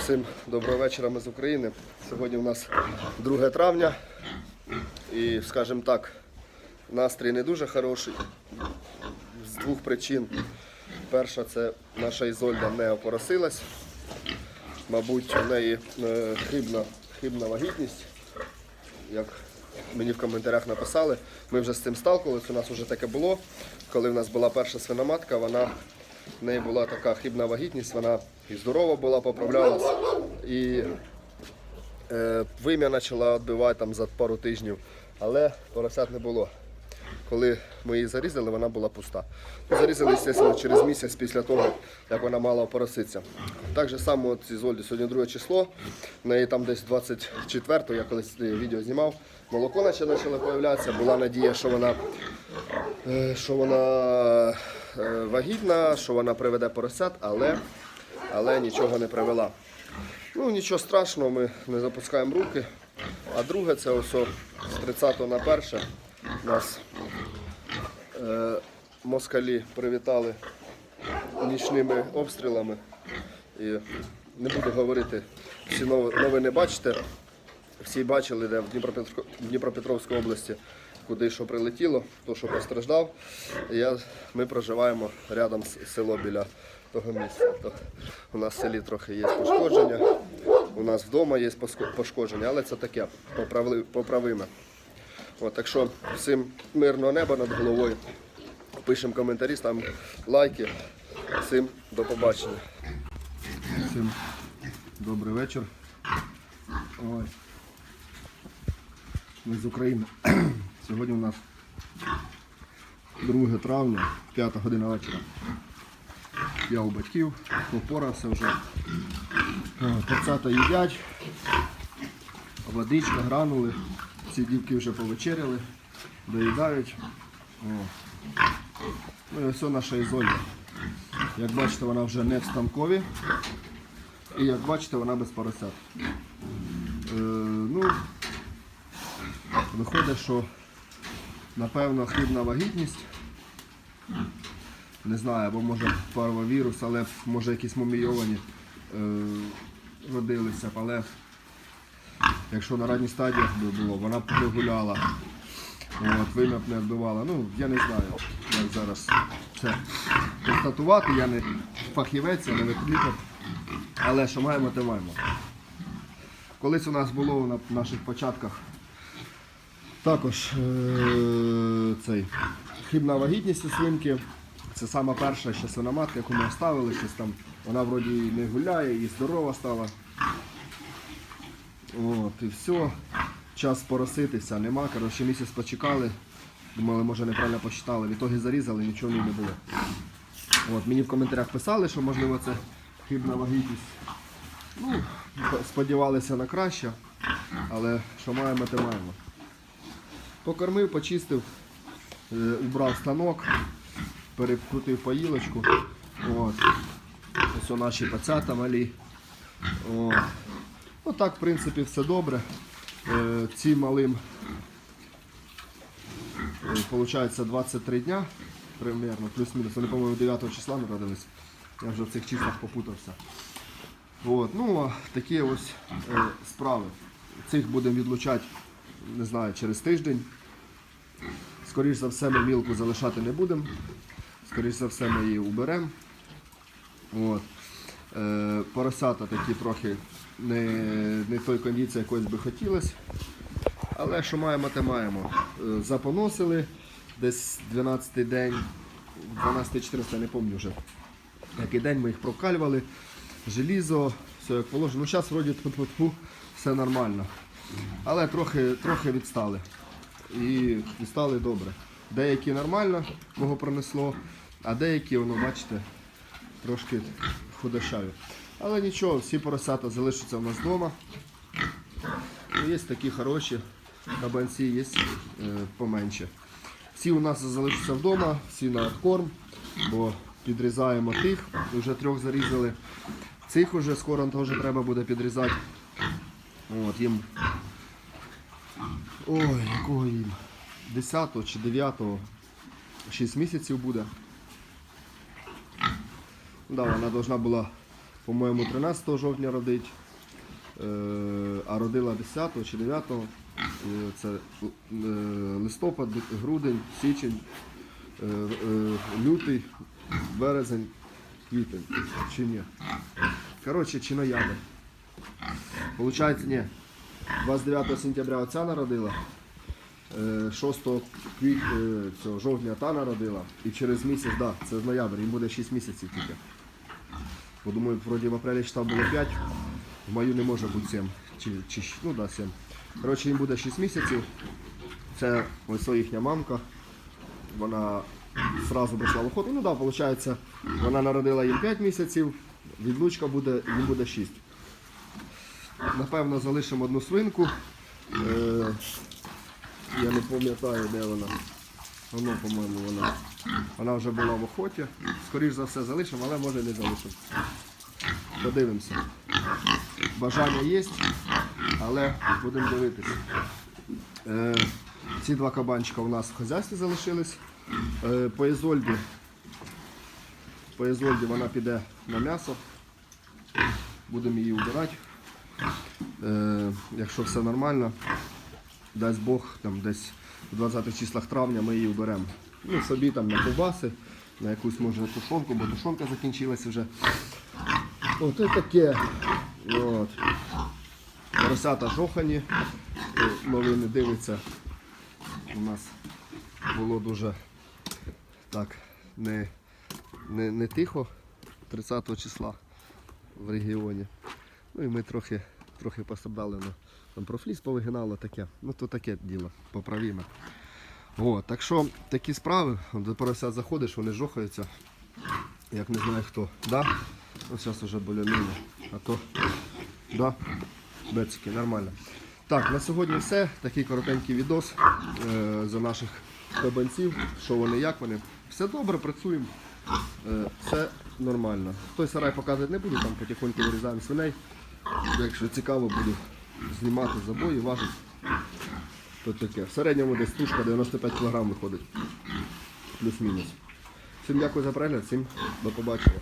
Всім доброго вечора ми з України. Сьогодні у нас 2 травня і, скажімо так, настрій не дуже хороший з двох причин. Перша це наша Ізольда не опоросилась. Мабуть, у неї е, хибна, хибна вагітність. Як мені в коментарях написали, ми вже з цим сталкувалися, у нас вже таке було. Коли в нас була перша свиноматка, вона в неї була така хибна вагітність, вона і здорова була, поправлялась. І е, вим'я почала відбивати там за пару тижнів, але поросят не було. Коли ми її зарізали, вона була пуста. Ну, Зарізали, звісно, через місяць після того, як вона мала опороситися. Так же само от з Ізольди сьогодні друге число. В неї там десь 24-го, я колись е, відео знімав, молоко наче почало з'являтися. Була надія, що вона, е, що вона вагітна, що вона приведе поросят, але, але нічого не привела. Ну, нічого страшного, ми не запускаємо руки. А друге, це ось з 30 на 1 нас е, москалі привітали нічними обстрілами. І не буду говорити, всі нов- новини бачите. Всі бачили, де в Дніпропетровській області, куди що прилетіло, хто що постраждав. Я, ми проживаємо рядом з село біля того місця. То у нас в селі трохи є пошкодження, у нас вдома є пошкодження, але це таке поправиме. От, так що всім мирного неба над головою. Пишемо коментарі, ставимо лайки. Всім до побачення. Всім добрий вечір. Ой. Ми з України. Сьогодні у нас 2 травня, 5 година вечора. Я у батьків, попорався вже. Пацята їдять, водичка, гранули. Ці дівки вже повечеряли, доїдають. О. Ну і ось наша ізольда. Як бачите, вона вже не в станкові. І як бачите, вона без поросят. Е, ну, виходить, що напевно хибна вагітність. Не знаю, або може парвовірус, але може якісь мумійовані е, родилися б, але якщо на ранній стадіях би було, вона б не гуляла. От, вим'я не відбивала. Ну, я не знаю, як зараз це констатувати. Я не фахівець, я не ветлікар. Але що маємо, те маємо. Колись у нас було на наших початках також е- цей, хибна вагітність у свинки. Це сама перша ще свиноматка, яку ми оставили, щось там. Вона вроді не гуляє і здорова стала. От, і все. Час пороситися нема. Коротше, місяць почекали. Думали, може неправильно посчитали. В зарізали, нічого в ній не було. От, мені в коментарях писали, що можливо це хибна вагітність. Ну, сподівалися на краще, але що маємо, те маємо. Покормив, почистив, е, убрав станок, перекрутив поїлочку. От. Ось наші пацята малі. От. Ну так, в принципі, все добре. Е, Ці малим виходить 23 дня примерно, плюс-мінус. Вони, по-моєму, 9 числа народились. Я вже в цих числах попутався. От. Ну, такі ось е, справи. Цих будемо відлучати, не знаю, через тиждень. Скоріш за все, ми мілку залишати не будемо. Скоріш за все, ми її уберемо. От. Е, поросята такі трохи не, не той кондиції, якось би хотілося. Але що маємо, те маємо. Е, Запоносили десь 12-й день, 12-14, я не пам'ятаю вже. Який день ми їх прокалювали, желізо, все як положено. Ну зараз вроді тьфу-тьфу-тьфу, все нормально. Але трохи, трохи відстали. І відстали добре. Деякі нормально кого пронесло, а деякі, воно, бачите, трошки худощаві. Але нічого, всі поросята залишаться в нас вдома. Ну, Є такі хороші, кабанці є е, поменше. Всі у нас залишаться вдома, всі на корм, бо підрізаємо тих, вже трьох зарізали. Цих уже скоро теж треба буде підрізати. От, їм... Ой, якого їм? 10 чи 9 6 місяців буде. Да, вона должна була по-моєму, 13 жовтня родить, е, а родила 10 чи 9. Е, Це е, листопад, грудень, січень, лютий, березень, квітень. Чи ні? Коротше, чи ноябрь. Получається, ні. 29 сентября оця народила. Е, 6 квіт, е, цього, жовтня та народила. І через місяць, да, це ноябрь, їм буде 6 місяців тільки. Бо думаю, вроді в апрелі читав було 5, в маю не може бути 7. Чи, чи, ну да, 7. Коротше, їм буде 6 місяців. Це ось їхня мамка. Вона зразу прийшла в охоту. Ну так, да, виходить, вона народила їм 5 місяців, відлучка буде, їм буде 6. Напевно, залишимо одну свинку. Е, я не пам'ятаю, де вона. Воно, по-моєму, вона. Вона вже була в охоті. Скоріш за все залишимо, але може не залишимо. Подивимося. Бажання є, але будемо дивитися. Е, ці два кабанчика у нас в хазяйстві залишились. Е, по Ізольді. По Ізольді вона піде на м'ясо. Будемо її вбирати. Е, якщо все нормально, дасть Бог, там десь у 20 числах травня ми її вберемо. Ну, собі там на ковбаси, на якусь може тушонку, бо тушонка закінчилася вже. От і таке. От. Поросята жохані. Хто Новини дивиться. У нас було дуже так не, не, не тихо 30 числа в регіоні. Ну і ми трохи, трохи пострадали на там профліс повигинало таке. Ну то таке діло, поправімо. О, так що такі справи, до поросят заходиш, вони жохаються, як не знаю хто. Да? Ну зараз вже более А то да, бецики, нормально. Так, на сьогодні все. Такий коротенький відос е, за наших кабанців, що вони, як вони. Все добре, працюємо. Е, все нормально. Той сарай показувати не буду, там потихоньку вирізаємо свиней. Якщо цікаво, буду знімати забої, важить, То таке. В середньому десь тушка 95 кг виходить. Плюс-мінус. Всім дякую за перегляд, всім до побачення.